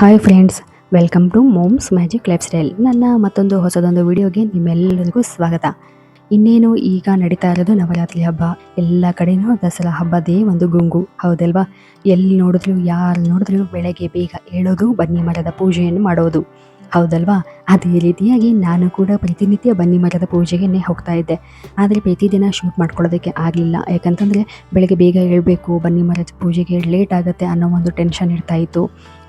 Hi friends, welcome to moms magic lifestyle. ನನ್ನ ಮತ್ತೊಂದು ಹೊಸದೊಂದು ವಿಡಿಯೋಗೆ ನಿಮ್ಮೆಲ್ಲರಿಗೂ ಸ್ವಾಗತ. ಇನ್ನೇನು ಈಗ ನಡೀತಾ ಇರೋದು ನವರಾತ್ರಿ ಹಬ್ಬ. ಎಲ್ಲ ಕಡೆಯೂ ದಸರಾ ಹಬ್ಬದೇ ಒಂದು ಗುಂಗು. ಹೌದಲ್ವಾ? ಎಲ್ಲಿ ನೋಡಿದ್ರು ಯಾರು ನೋಡಿದ್ರು ಬೆಳಗ್ಗೆ ಬೇಗ ಏಳೋದು, ಬನ್ನಿ ಮರದ ಪೂಜೆಯನ್ನು ಮಾಡೋದು. ಹೌದಲ್ವಾ? ಅದೇ ರೀತಿಯಾಗಿ ನಾನು ಕೂಡ ಪ್ರತಿನಿತ್ಯ ಬನ್ನಿ ಮರದ ಪೂಜೆಗೆ ಹೋಗ್ತಾ ಇದ್ದೆ. ಆದರೆ ಪ್ರತಿದಿನ ಶೂಟ್ ಮಾಡ್ಕೊಳ್ಳೋದಕ್ಕೆ ಆಗಲಿಲ್ಲ. ಯಾಕಂತಂದರೆ ಬೆಳಗ್ಗೆ ಬೇಗ ಏಳಬೇಕು, ಬನ್ನಿ ಮರದ ಪೂಜೆಗೆ ಲೇಟ್ ಆಗುತ್ತೆ ಅನ್ನೋ ಒಂದು ಟೆನ್ಷನ್ ಇರ್ತಾ ಇತ್ತು.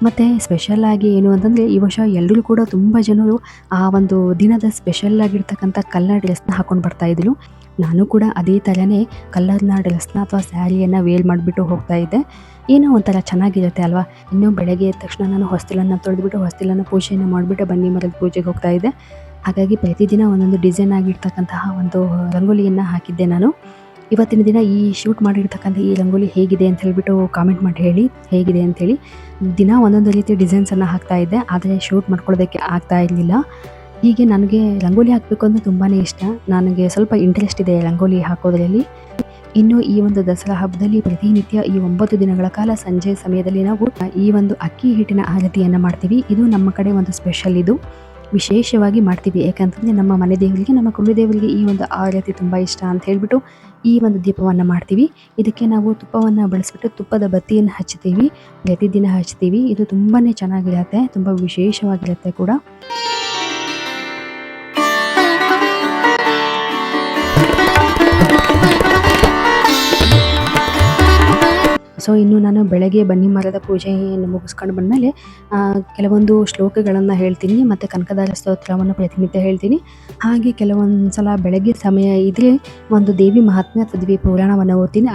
ಮತ್ತು ಸ್ಪೆಷಲ್ ಆಗಿ ಏನು ಅಂತಂದರೆ ಈ ವರ್ಷ ಎಲ್ಲರೂ ಕೂಡ ತುಂಬ ಜನರು ಆ ಒಂದು ದಿನದ ಸ್ಪೆಷಲ್ ಆಗಿರ್ತಕ್ಕಂಥ ಕಲ್ಲರ್ ಡ್ರೆಸ್ನ ಹಾಕೊಂಡು ಬರ್ತಾ ಇದ್ದರು ನಾನು ಕೂಡ ಅದೇ ಥರನೇ ಕಲ್ಲರ್ನ ಡ್ರೆಸ್ನ ಅಥವಾ ಸ್ಯಾರಿಯನ್ನು ವೇಲ್ ಮಾಡಿಬಿಟ್ಟು ಹೋಗ್ತಾ ಇದ್ದೆ. ಏನೋ ಒಂಥರ ಚೆನ್ನಾಗಿರುತ್ತೆ ಅಲ್ವಾ? ಇನ್ನೂ ಬೆಳಗ್ಗೆ ಎದ್ದ ತಕ್ಷಣ ನಾನು ಹೊಸ್ತಿಲನ್ನು ತೊಳೆದ್ಬಿಟ್ಟು ಹೊಸ್ತಿಲನ್ನು ಪೂಜೆಯನ್ನು ಮಾಡಿಬಿಟ್ಟು ಬನ್ನಿ ಮರದ ಪೂಜೆಗೆ ಹೋಗ್ತಾ ಇದ್ದೆ. ಹಾಗಾಗಿ ಪ್ರತಿದಿನ ಒಂದೊಂದು ಡಿಸೈನ್ ಆಗಿರ್ತಕ್ಕಂತಹ ಒಂದು ರಂಗೋಲಿಯನ್ನು ಹಾಕಿದ್ದೆ ನಾನು. ಇವತ್ತಿನ ದಿನ ಈ ಶೂಟ್ ಮಾಡಿರ್ತಕ್ಕಂಥ ಈ ರಂಗೋಲಿ ಹೇಗಿದೆ ಅಂತ ಹೇಳ್ಬಿಟ್ಟು ಕಾಮೆಂಟ್ ಮಾಡಿ ಹೇಳಿ. ಹೇಗಿದೆ ಅಂಥೇಳಿ ದಿನ ಒಂದೊಂದು ರೀತಿ ಡಿಸೈನ್ಸನ್ನು ಹಾಕ್ತಾ ಇದ್ದೆ. ಆದರೆ ಶೂಟ್ ಮಾಡ್ಕೊಳ್ಳೋದಕ್ಕೆ ಆಗ್ತಾ ಇರಲಿಲ್ಲ. ಹೀಗೆ ನನಗೆ ರಂಗೋಲಿ ಹಾಕಬೇಕು ಅಂದರೆ ತುಂಬಾ ಇಷ್ಟ. ನನಗೆ ಸ್ವಲ್ಪ ಇಂಟ್ರೆಸ್ಟ್ ಇದೆ ರಂಗೋಲಿ ಹಾಕೋದ್ರಲ್ಲಿ. ಇನ್ನು ಈ ಒಂದು ದಸರಾ ಹಬ್ಬದಲ್ಲಿ ಪ್ರತಿನಿತ್ಯ ಈ ಒಂಬತ್ತು ದಿನಗಳ ಕಾಲ ಸಂಜೆ ಸಮಯದಲ್ಲಿ ನಾವು ಈ ಒಂದು ಅಕ್ಕಿ ಹಿಟ್ಟಿನ ಆರತಿಯನ್ನು ಮಾಡ್ತೀವಿ. ಇದು ನಮ್ಮ ಕಡೆ ಒಂದು ಸ್ಪೆಷಲ್ ಇದು. ವಿಶೇಷವಾಗಿ ಮಾಡ್ತೀವಿ. ಯಾಕಂತಂದರೆ ನಮ್ಮ ಮನೆ ದೇವರಿಗೆ, ನಮ್ಮ ಕುಲದೇವರಿಗೆ ಈ ಒಂದು ಆರತಿ ತುಂಬ ಇಷ್ಟ ಅಂತ ಹೇಳಿಬಿಟ್ಟು ಈ ಒಂದು ದೀಪವನ್ನು ಮಾಡ್ತೀವಿ. ಇದಕ್ಕೆ ನಾವು ತುಪ್ಪವನ್ನು ಬಳಸಿಬಿಟ್ಟು ತುಪ್ಪದ ಬತ್ತಿಯನ್ನು ಹಚ್ತೀವಿ ಪ್ರತಿದಿನ ಹಚ್ತೀವಿ ಇದು ತುಂಬಾ ಚೆನ್ನಾಗಿರುತ್ತೆ. ತುಂಬ ವಿಶೇಷವಾಗಿರುತ್ತೆ ಕೂಡ. ಸೊ ಇನ್ನು ನಾನು ಬೆಳಗ್ಗೆ ಬನ್ನಿ ಮರದ ಪೂಜೆಯನ್ನು ಮುಗಿಸ್ಕೊಂಡು ಬಂದಮೇಲೆ ಕೆಲವೊಂದು ಶ್ಲೋಕಗಳನ್ನು ಹೇಳ್ತೀನಿ, ಮತ್ತು ಕನಕದಾರ ಸ್ತೋತ್ರವನ್ನು ಪ್ರತಿನಿತ್ಯ ಹೇಳ್ತೀನಿ. ಹಾಗೆ ಕೆಲವೊಂದು ಸಲ ಬೆಳಗ್ಗೆ ಸಮಯ ಇದ್ರೆ ಒಂದು ದೇವಿ ಮಹಾತ್ಮ್ಯ ಪದವಿ ಪುರಾಣವನ್ನು ಓದ್ತೀನಿ.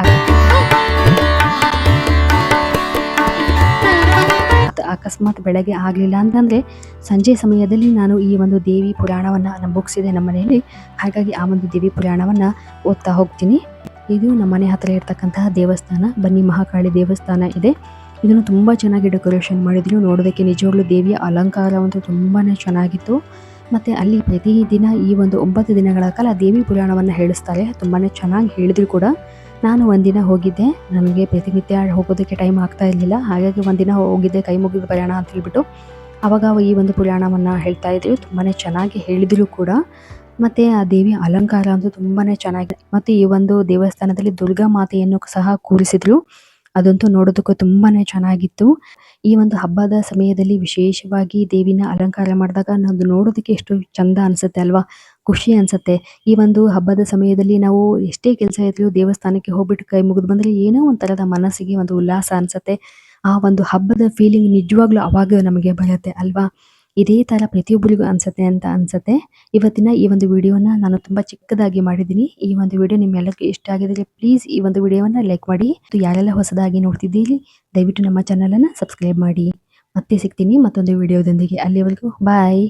ಅಕಸ್ಮಾತ್ ಬೆಳಗ್ಗೆ ಆಗಲಿಲ್ಲ ಅಂತಂದರೆ, ಸಂಜೆ ಸಮಯದಲ್ಲಿ ನಾನು ಈ ಒಂದು ದೇವಿ ಪುರಾಣವನ್ನು ನಮ್ಮ ನಮ್ಮ ಮನೆಯಲ್ಲಿ. ಹಾಗಾಗಿ ಆ ಒಂದು ದೇವಿ ಪುರಾಣವನ್ನು ಓದ್ತಾ ಹೋಗ್ತೀನಿ. ಇದು ನಮ್ಮ ಮನೆ ಹತ್ತಿರ ಇರ್ತಕ್ಕಂತಹ ದೇವಸ್ಥಾನ. ಬನ್ನಿ, ಮಹಾಕಾಳಿ ದೇವಸ್ಥಾನ ಇದೆ. ಇದನ್ನು ತುಂಬ ಚೆನ್ನಾಗಿ ಡೆಕೋರೇಷನ್ ಮಾಡಿದ್ರು. ನೋಡೋದಕ್ಕೆ ನಿಜವಾಗ್ಲೂ ದೇವಿಯ ಅಲಂಕಾರ ಅಂತೂ ತುಂಬಾ ಚೆನ್ನಾಗಿತ್ತು. ಮತ್ತು ಅಲ್ಲಿ ಪ್ರತಿದಿನ ಈ ಒಂದು ಒಂಬತ್ತು ದಿನಗಳ ಕಾಲ ದೇವಿ ಪುರಾಣವನ್ನು ಹೇಳಿಸ್ತಾರೆ. ತುಂಬಾ ಚೆನ್ನಾಗಿ ಹೇಳಿದ್ರು ಕೂಡ. ನಾನು ಒಂದಿನ ಹೋಗಿದ್ದೆ. ನನಗೆ ಪ್ರತಿನಿತ್ಯ ಹೋಗೋದಕ್ಕೆ ಟೈಮ್ ಆಗ್ತಾ ಇರಲಿಲ್ಲ. ಹಾಗಾಗಿ ಒಂದಿನ ಹೋಗಿದ್ದೆ, ಕೈ ಮುಗಿದು ಪ್ರಯಾಣ ಅಂತ ಹೇಳ್ಬಿಟ್ಟು. ಅವಾಗ ಈ ಒಂದು ಪುರಾಣವನ್ನು ಹೇಳ್ತಾ ಇದ್ರು. ತುಂಬಾ ಚೆನ್ನಾಗಿ ಹೇಳಿದ್ರು ಕೂಡ. ಮತ್ತು ಆ ದೇವಿ ಅಲಂಕಾರ ಅಂತೂ ತುಂಬಾನೇ ಚೆನ್ನಾಗಿದೆ. ಮತ್ತೆ ಈ ಒಂದು ದೇವಸ್ಥಾನದಲ್ಲಿ ದುರ್ಗಾ ಮಾತೆಯನ್ನು ಸಹ ಕೂರಿಸಿದ್ರು. ಅದಂತೂ ನೋಡೋದಕ್ಕೂ ತುಂಬಾನೇ ಚೆನ್ನಾಗಿತ್ತು. ಈ ಒಂದು ಹಬ್ಬದ ಸಮಯದಲ್ಲಿ ವಿಶೇಷವಾಗಿ ದೇವಿನ ಅಲಂಕಾರ ಮಾಡಿದಾಗ ನಾವು ನೋಡೋದಕ್ಕೆ ಎಷ್ಟು ಚಂದ ಅನ್ಸುತ್ತೆ ಅಲ್ವಾ? ಖುಷಿ ಅನ್ಸುತ್ತೆ. ಈ ಒಂದು ಹಬ್ಬದ ಸಮಯದಲ್ಲಿ ನಾವು ಎಷ್ಟೇ ಕೆಲಸ ಇದ್ರು ದೇವಸ್ಥಾನಕ್ಕೆ ಹೋಗ್ಬಿಟ್ಟು ಕೈ ಮುಗಿದು ಬಂದ್ರೆ ಏನೋ ಒಂಥರದ ಮನಸ್ಸಿಗೆ ಒಂದು ಉಲ್ಲಾಸ ಅನ್ಸುತ್ತೆ. ಆ ಒಂದು ಹಬ್ಬದ ಫೀಲಿಂಗ್ ನಿಜವಾಗ್ಲೂ ಅವಾಗ ನಮಗೆ ಬರುತ್ತೆ ಅಲ್ವಾ? ಇದೇ ತರ ಪ್ರತಿಯೊಬ್ಬರಿಗೂ ಅನ್ಸುತ್ತೆ ಅಂತ ಅನ್ಸುತ್ತೆ. ಇವತ್ತಿನ ಈ ಒಂದು ವಿಡಿಯೋನ ನಾನು ತುಂಬಾ ಚಿಕ್ಕದಾಗಿ ಮಾಡಿದ್ದೀನಿ. ಈ ಒಂದು ವಿಡಿಯೋ ನಿಮ್ಮೆಲ್ಲರಿಗೂ ಇಷ್ಟ ಆಗಿದ್ರೆ ಪ್ಲೀಸ್ ಈ ಒಂದು ವಿಡಿಯೋವನ್ನು ಲೈಕ್ ಮಾಡಿ. ಯಾರೆಲ್ಲ ಹೊಸದಾಗಿ ನೋಡ್ತಿದ್ದೀರಿ, ದಯವಿಟ್ಟು ನಮ್ಮ ಚಾನಲನ್ನು ಸಬ್ಸ್ಕ್ರೈಬ್ ಮಾಡಿ. ಮತ್ತೆ ಸಿಗ್ತೀನಿ ಮತ್ತೊಂದು ವಿಡಿಯೋದೊಂದಿಗೆ. ಅಲ್ಲಿವರೆಗೂ ಬಾಯ್